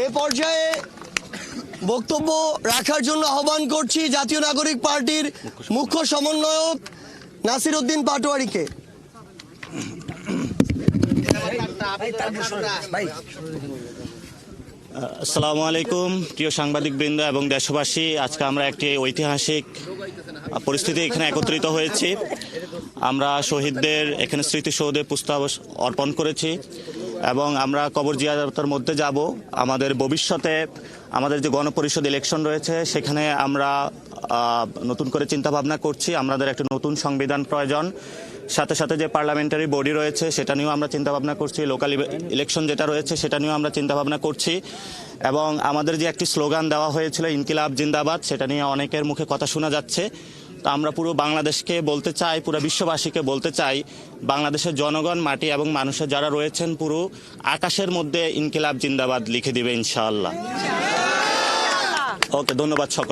এ পর্যায়ে বক্তব্য রাখার জন্য আহ্বান করছি জাতীয় নাগরিক পার্টির মুখ্য সমন্বয়ক নাসির উদ্দিন পাটোয়ারিকে। আসসালামু আলাইকুম, প্রিয় সাংবাদিক বৃন্দ এবং দেশবাসী। আজকে আমরা একটি ঐতিহাসিক পরিস্থিতি এখানে একত্রিত হয়েছি। আমরা শহীদদের এখানে স্মৃতিসৌধে পুস্তাব অর্পণ করেছি। এবং আমরা কবর জিয়ারতের মধ্যে যাব। আমাদের ভবিষ্যতে আমাদের যে গণপরিষদ ইলেকশন রয়েছে, সেখানে আমরা নতুন করে চিন্তা ভাবনা করছি। আমাদের একটা নতুন সংবিধান প্রয়োজন। সাথে সাথে যে পার্লামেন্টারি বডি রয়েছে, সেটা নিয়েও আমরা চিন্তা ভাবনা করছি লোকাল ইলেকশন যেটা রয়েছে, সেটা নিয়েও আমরা চিন্তা ভাবনা করছি। এবং আমাদের যে একটি স্লোগান দেওয়া হয়েছিল, ইনকিলাব জিন্দাবাদ, সেটা নিয়ে অনেকের মুখে কথা শোনা যাচ্ছে। তো আমরা পুরো বাংলাদেশকে বলতে চাই পুরো বিশ্ববাসীকে বলতে চাই বাংলাদেশের জনগণ মাটি এবং মানুষের যারা রয়েছেন পুরো আকাশের মধ্যে ইনকিলাব জিন্দাবাদ লিখে দিবে ইনশাআল্লাহ। ওকে ধন্যবাদ সকল